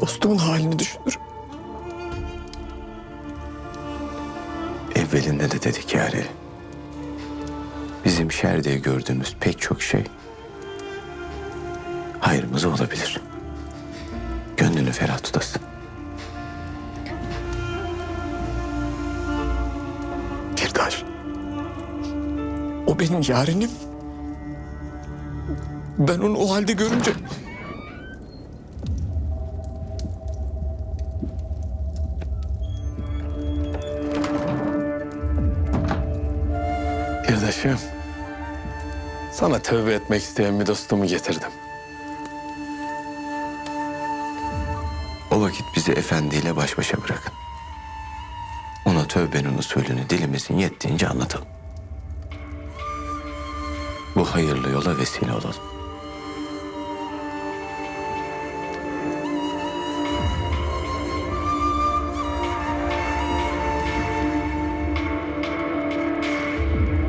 dostumun halini düşünürüm. Evvelinde de dedik yani. Bizim şer diye gördüğümüz pek çok şey hayrımıza olabilir. Gönlünü ferah tutasın. Kirdaş. O benim yarenim. Ben onu o halde görünce... Kirdaşım. Sana tövbe etmek isteyen bir dostumu getirdim. O vakit bizi efendiyle baş başa bırakın. Ona tövbenin usulünü dilimizin yettiğince anlatalım. Bu hayırlı yola vesile olalım.